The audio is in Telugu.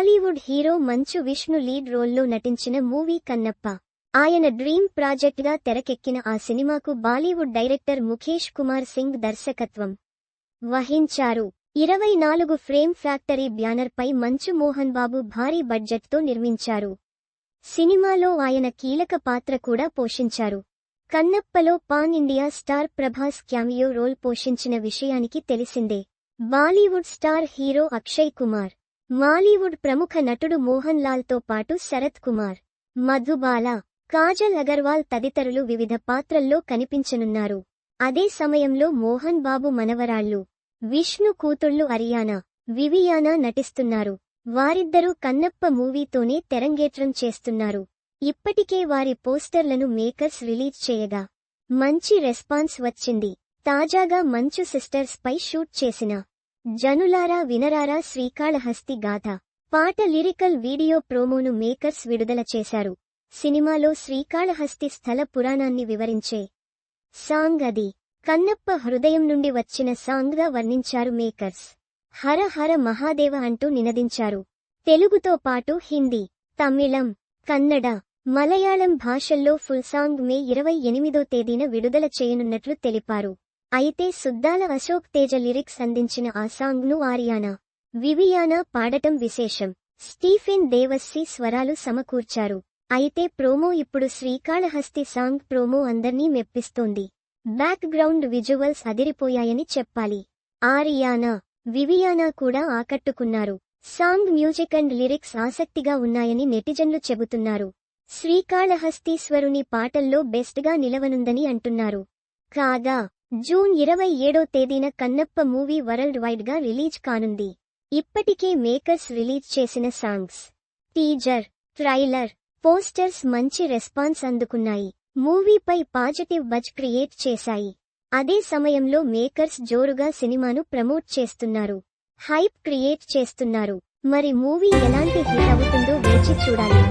బాలీవుడ్ హీరో మంచు విష్ణు లీడ్ రోల్లో నటించిన మూవీ కన్నప్ప. ఆయన డ్రీమ్ ప్రాజెక్ట్గా తెరకెక్కిన ఆ సినిమాకు బాలీవుడ్ డైరెక్టర్ ముఖేష్ కుమార్ సింగ్ దర్శకత్వం వహించారు. ఇరవై నాలుగు ఫ్రేమ్ ఫ్యాక్టరీ బ్యానర్ పై మంచు మోహన్ బాబు భారీ బడ్జెట్తో నిర్మించారు. సినిమాలో ఆయన కీలక పాత్ర కూడా పోషించారు. కన్నప్పలో pan India star Prabhas cameo role పోషించిన విషయానికి తెలిసిందే. Bollywood star hero Akshay Kumar Mollywood ప్రముఖ నటుడు మోహన్ లాల్తో పాటు శరత్ కుమార్ మధుబాల కాజల్ అగర్వాల్ తదితరులు వివిధ పాత్రల్లో కనిపించనున్నారు. అదే సమయంలో మోహన్ బాబు మనవరాళ్ళు విష్ణు కూతుళ్ళు అరియానా వివియానా నటిస్తున్నారు. వారిద్దరూ కన్నప్ప మూవీతోనే తెరంగేట్రం చేస్తున్నారు. ఇప్పటికే వారి పోస్టర్లను మేకర్స్ రిలీజ్ చేయగా మంచి రెస్పాన్స్ వచ్చింది. తాజాగా మంచు సిస్టర్స్ పై షూట్ చేసిన జనులారా వినరారా శ్రీకాళహస్తి గాథ. పాట లిరికల్ వీడియో ప్రోమోను మేకర్స్ విడుదల చేశారు. సినిమాలో శ్రీకాళహస్తి స్థల పురాణాన్ని వివరించే సాంగ్ అది. కన్నప్ప హృదయం నుండి వచ్చిన సాంగ్గా వర్ణించారు మేకర్స్. హర హర మహాదేవ అంటూ నినదించారు. తెలుగుతో పాటు హిందీ తమిళం కన్నడ మలయాళం భాషల్లో ఫుల్ సాంగ్ మే ఇరవై ఎనిమిదో తేదీన విడుదల చేయనున్నట్లు తెలిపారు. అయితే సుద్దాల అశోక్ తేజ లిరిక్స్ అందించిన ఆ సాంగ్ను ఆర్యానా. వివియానా పాడటం విశేషం. స్టీఫెన్ దేవస్సి స్వరాలు సమకూర్చారు. అయితే ప్రోమో ఇప్పుడు శ్రీకాళహస్తి సాంగ్ ప్రోమో అందర్నీ మెప్పిస్తోంది. బ్యాక్ గ్రౌండ్ విజువల్స్ అదిరిపోయాయని చెప్పాలి. ఆరియానా. వివియానా కూడా ఆకట్టుకున్నారు. సాంగ్ మ్యూజిక్ అండ్ లిరిక్స్ ఆసక్తిగా ఉన్నాయని నెటిజన్లు చెబుతున్నారు. శ్రీకాళహస్తీశ్వరుని పాటల్లో బెస్ట్గా నిలవనుందని అంటున్నారు. కాగా జూన్ ఇరవై ఏడో తేదీన కన్నప్ప మూవీ వరల్డ్ వైడ్గా రిలీజ్ కానుంది. ఇప్పటికే మేకర్స్ రిలీజ్ చేసిన సాంగ్స్ టీజర్ ట్రైలర్ పోస్టర్స్ మంచి రెస్పాన్స్ అందుకున్నాయి. మూవీపై పాజిటివ్ బజ్ క్రియేట్ చేశాయి. అదే సమయంలో మేకర్స్ జోరుగా సినిమాను ప్రమోట్ చేస్తున్నారు. హైప్ క్రియేట్ చేస్తున్నారు. మరి మూవీ ఎలాంటి హిట్ అవుతుందో వేచి చూడాలి.